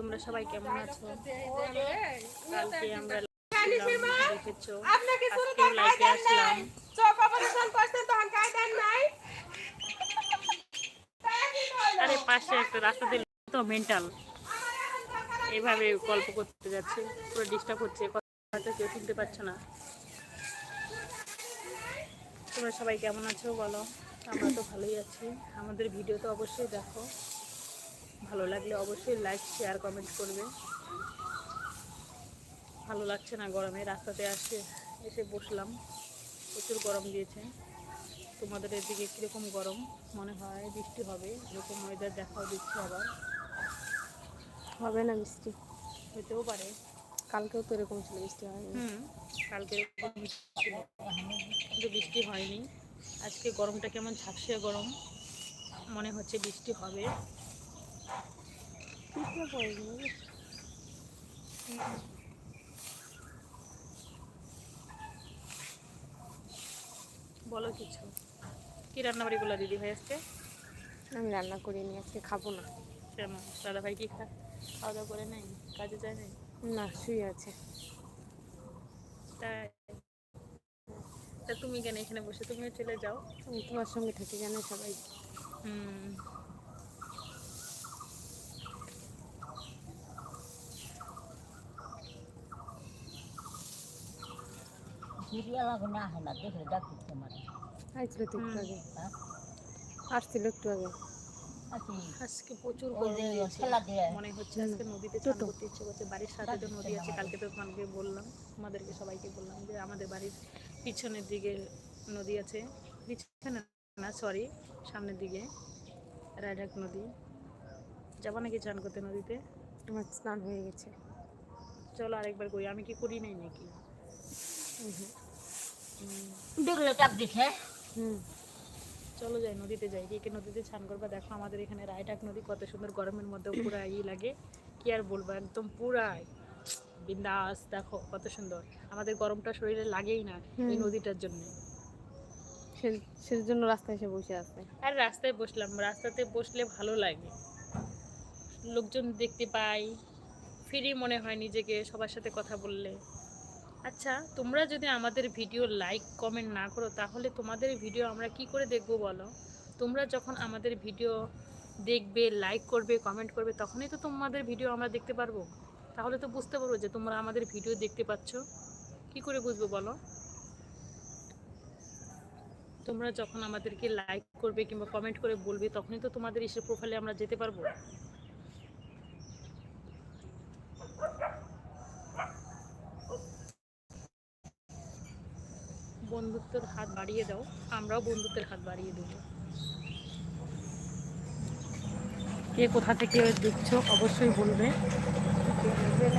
তোমরা সবাই কেমন আছো? কালকে আমরা দেখেছ। শুরুতে লাইভে আসলাম। আরে পাশে একটা রাস্তা দিল তো মেন্টাল এইভাবে গল্প করতে যাচ্ছে পুরো ডিস্টার্ব হচ্ছে কথা কেউ শুনতে পাচ্ছে না। তোমরা সবাই কেমন আছো বলো? আমরা তো ভালোই আছি। আমাদের ভিডিও তো অবশ্যই দেখো। ভালো লাগলে অবশ্যই লাইক শেয়ার কমেন্ট করবে। ভালো লাগছে না গরমে রাস্তাতে আসে এসে বসলাম। প্রচুর গরম দিয়েছে। তোমাদের এদিকে কীরকম গরম? মনে হয় বৃষ্টি হবে এরকম ওয়েদার দেখাও দিচ্ছে আবার। হবে না বৃষ্টি। হতেও পারে। কালকেও তো এরকম ছিল বৃষ্টি হয়নি। হুম কালকে। কিন্তু বৃষ্টি হয়নি। আজকে গরমটা কেমন ঝাপসে গরম। মনে হচ্ছে বৃষ্টি হবে। পিঁপড়ে পড়ে গেলো। বলো কিছু। কি রান্নাবাড়িগুলো দিদি ভাই আজকে? আমি রান্না করিনি আজকে খাব না। কেন? দাদা ভাই কি খা খাওয়া দাওয়া করে নাই কাজে যায় নাই? না শুয়ে আছে। তাই? তা তুমি কেন এখানে বসে? তুমিও চলে যাও। আমি তোমার সঙ্গে থাকি জানো সবাই। হুম। সিরিয়াল এখন না না দেখলে ডাকি তোমার আসছিল তো একটু আগে? আসছিল একটু আগে আজকে প্রচুর মনে হচ্ছে আজকে নদীতে স্নান করতে ইচ্ছে করছে। বাড়ির সাথে তো নদী আছে। কালকে তো তোমাকে বললাম তোমাদেরকে সবাইকে বললাম যে আমাদের বাড়ির পিছনের দিকে নদী আছে। পিছনে না সরি সামনের দিকে। রায়ঢাক নদী। যাব নাকি চান করতে নদীতে? আমার স্নান হয়ে গেছে। চলো আরেকবার করি। আমি কি করি নাই নাকি। হুম, দেখলে দিছে। হুম। চলো যাই নদীতে যাই। কে কে নদীতে স্নান করবা। দেখো আমাদের এখানে রায়ঢাক নদী কত সুন্দর গরমের মধ্যে পুরা ই লাগে। কি আর বলব একদম পুরাই। বিন্দাস দেখো কত সুন্দর। আমাদের গরমটা শরীরে লাগেই না এই নদীটার জন্য। সে- সেজন্য রাস্তায় এসে বসে আছে। আর রাস্তায় বসলাম রাস্তাতে বসলে ভালো লাগে। লোকজন দেখতে পাই। ফ্রি মনে হয় নিজেকে সবার সাথে কথা বললে। আচ্ছা তোমরা যদি আমাদের ভিডিও লাইক কমেন্ট না করো, তাহলে তোমাদের ভিডিও আমরা কি করে দেখব বলো? তোমরা যখন আমাদের ভিডিও দেখবে লাইক করবে কমেন্ট করবে, তখনই তো তোমাদের ভিডিও আমরা দেখতে পারব। তাহলে তো বুঝতে পারব যে তোমরা আমাদের ভিডিও দেখতে পাচ্ছ। কি করে বুঝব বলো? তোমরা যখন আমাদেরকে লাইক করবে কিংবা কমেন্ট করে বলবে, তখনই তো তোমাদের ইসের প্রোফাইলে আমরা যেতে পারব। বন্ধুত্বের হাত বাড়িয়ে দাও, আমরাও বন্ধুত্বের হাত বাড়িয়ে দেবো। কে কোথা থেকে দেখছ অবশ্যই বলবে।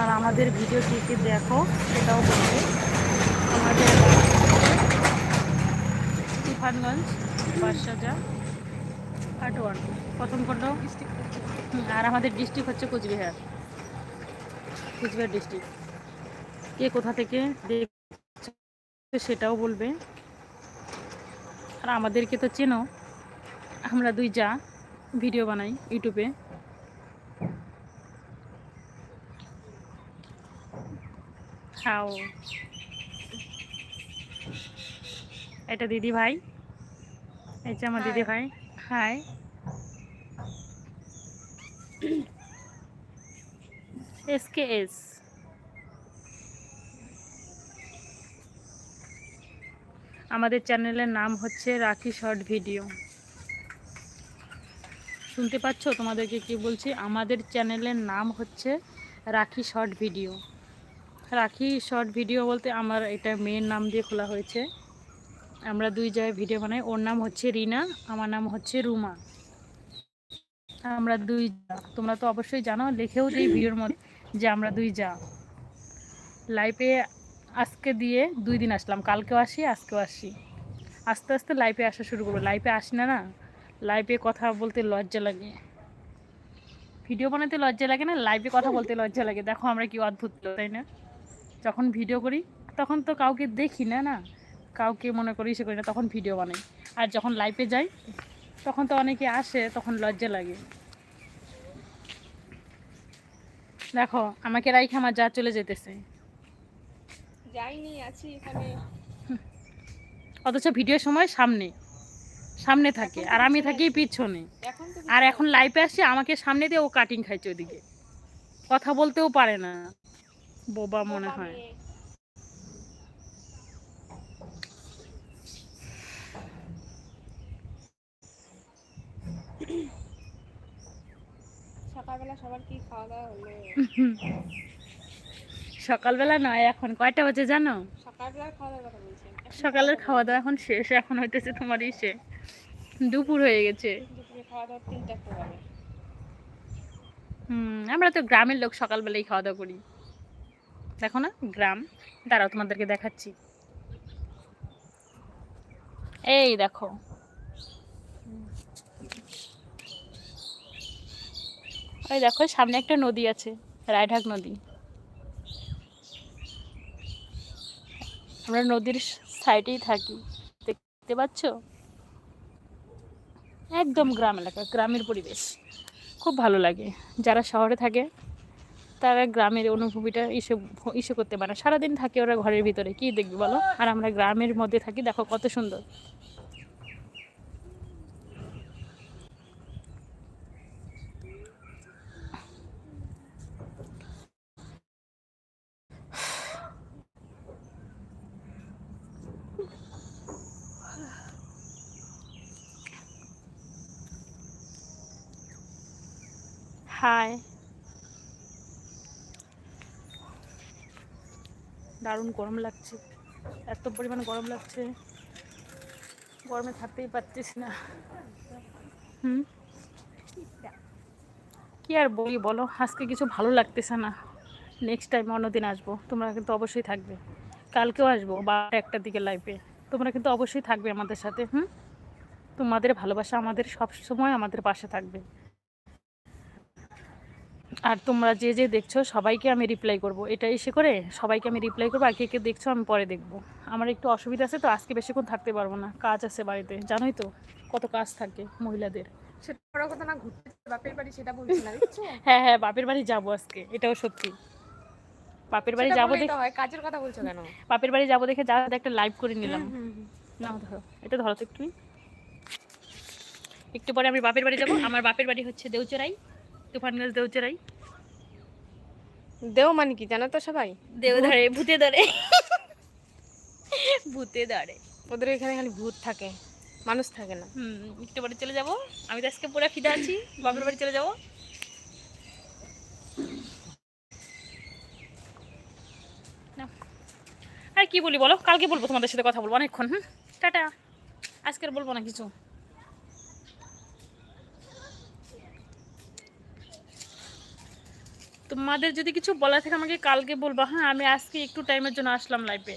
আর আমাদের ভিডিও কে কে দেখো সেটাও বলবে। আমাদের তুফানগঞ্জ বাদশাজা কাটোয়ান প্রথম খণ্ড আর আমাদের ডিস্ট্রিক্ট হচ্ছে কোচবিহার। কোচবিহার ডিস্ট্রিক্ট। কে কোথা থেকে দেখছ সেটাও বলবে। আর আমাদেরকে তো চেনো আমরা দুই যা ভিডিও বানাই ইউটিউবে খাও। এটা দিদি ভাই। এই যে আমার দিদি ভাই। হাই এস কে এস আমাদের চ্যানেলের নাম হচ্ছে রাখি শর্ট ভিডিও। শুনতে পাচ্ছ? তোমাদেরকে কি বলছি? আমাদের চ্যানেলের নাম হচ্ছে Rakhi short video. Rakhi short video বলতে আমার এটা মেয়ের নাম দিয়ে খোলা হয়েছে। আমরা দুই জায়গায় ভিডিও বানাই। ওর নাম হচ্ছে রিনা, আমার নাম হচ্ছে রুমা। আমরা দুই যা। তোমরা তো অবশ্যই জানো, লিখেও দিই ভিডিওর মধ্যে যে আমরা দুই যা। লাইফে আজকে দিয়ে দুই দিন আসলাম, কালকেও আসি, আজকেও আসি। আস্তে আস্তে লাইফে আসা শুরু করব। লাইফে আসি না না? লাইফে কথা বলতে লজ্জা লাগে। ভিডিও বানাতে লজ্জা লাগে না? লাইভে কথা বলতে লজ্জা লাগে। দেখো আমরা কি অদ্ভুত তাই না? যখন ভিডিও করি, তখন তো কাউকে দেখি না না? কাউকে মনে করি, সে করি না, তখন ভিডিও বানাই। আর যখন লাইভে যাই, তখন তো অনেকে আসে, তখন লজ্জা লাগে। দেখো, আমাকে রাইখে আমার যা চলে যেতেছে যাইনি আছি এখানে। অথচ ভিডিওর সময় সামনে সামনে থাকে আর আমি থাকি পিছনে। আর এখন লাইভে আসছে আমাকে সামনে দিয়ে ও কাটিং খাইছে ওদিকে কথা বলতেও পারে না বোবা মনে হয়। সকালবেলা সবার কি খাওয়া দাওয়া হলো? সকালবেলা নয় এখন কয়টা বাজে জানো? সকালের খাওয়া দাওয়া এখন শেষ এখন হইতেছে তোমার ইসে। দুপুর হয়ে গেছে। হুম আমরা তো গ্রামের লোক সকালবেলাই খাওয়া দাওয়া করি। দেখো না গ্রাম। দাঁড়াও তোমাদেরকে দেখাচ্ছি। এই দেখো। ওই দেখো সামনে একটা নদী আছে রায়ঢাক নদী। আমরা নদীর সাইডেই থাকি। দেখতে পাচ্ছ? একদম গ্রাম এলাকা, গ্রামের পরিবেশ। খুব ভালো লাগে। যারা শহরে থাকে, তারা গ্রামের অনুভূতিটা ইসে ইসে করতে পারে। সারাদিন থাকে ওরা ঘরের ভিতরে। কি দেখবি বলো? আর আমরা গ্রামের মধ্যে থাকি, দেখো কত সুন্দর। হাই দারুণ গরম লাগছে। এত পরিমাণ গরম লাগছে। গরমে থাকতেই পারছিস না। হুম? কি আর বলি বলো? আজকে কিছু ভালো লাগতেছে না। নেক্সট টাইম অন্যদিন আসব। তোমরা কিন্তু অবশ্যই থাকবে। কালকেও আসব বা একটার দিকে লাইভে তোমরা কিন্তু অবশ্যই থাকবে আমাদের সাথে, হুম? তোমাদের ভালোবাসা আমাদের সব সময় আমাদের পাশে থাকবে। আর তোমরা যে যে দেখছ সবাইকে আমি রিপ্লাই করব। এটা এসে করে সবাইকে আমি রিপ্লাই করব আর কে কে দেখছ আমি পরে দেখব। আমার একটু অসুবিধা আছে তো আজকে বেশিক্ষণ থাকতে পারব না। কাজ আছে বাড়িতে জানোই তো কত কাজ থাকে মহিলাদের। না না হ্যাঁ হ্যাঁ বাপের বাড়ি যাব আজকে এটাও সত্যি। বাপের বাড়ি যাব দেখে কাজের কথা বলছো কেন? বাপের বাড়ি যাব দেখে যা একটা লাইভ করে নিলাম। নাও ধরো এটা ধরো তো একটু একটু পরে আমি বাপের বাড়ি যাব আমার বাপের বাড়ি হচ্ছে দেউচরাই। তুফানগঞ্জ দেউচরাই দেও মানে কি জানো তো সবাই? দেউ ধরে ভূতে ধরে। ভূতে ধরে। ওদের এখানে খালি ভূত থাকে মানুষ থাকে না। হুম একটু পরে চলে যাব। আমি তো আজকে পুরো ফিদা আছি বাপের বাড়ি চলে যাব। আর কি বলি বলো? কালকে বলব তোমাদের সাথে কথা বলব অনেকক্ষণ হুম? টাটা। আজকে আর বলব না কিছু। তোমাদের যদি কিছু বলা থাকে আমাকে কালকে বলবা হ্যাঁ আমি আজকে একটু টাইমের জন্য আসলাম লাইফে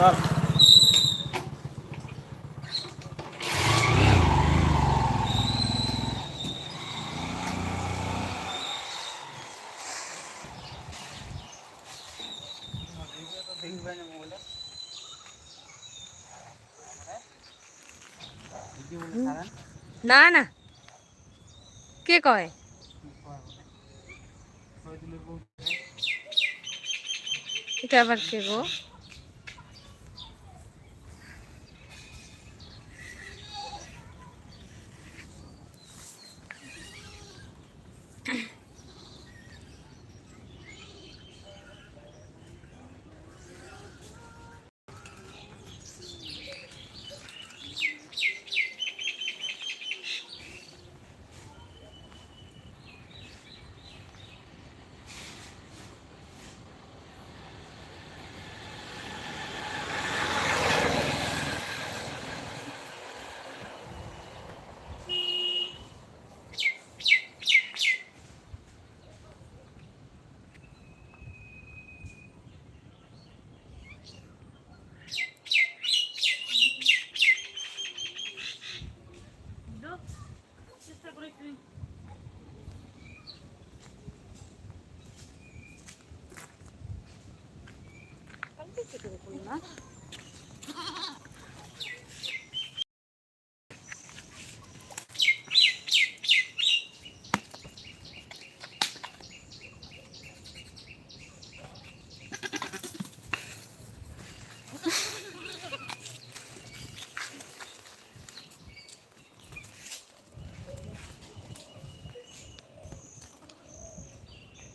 না না কে কয় এটা আবার কে গো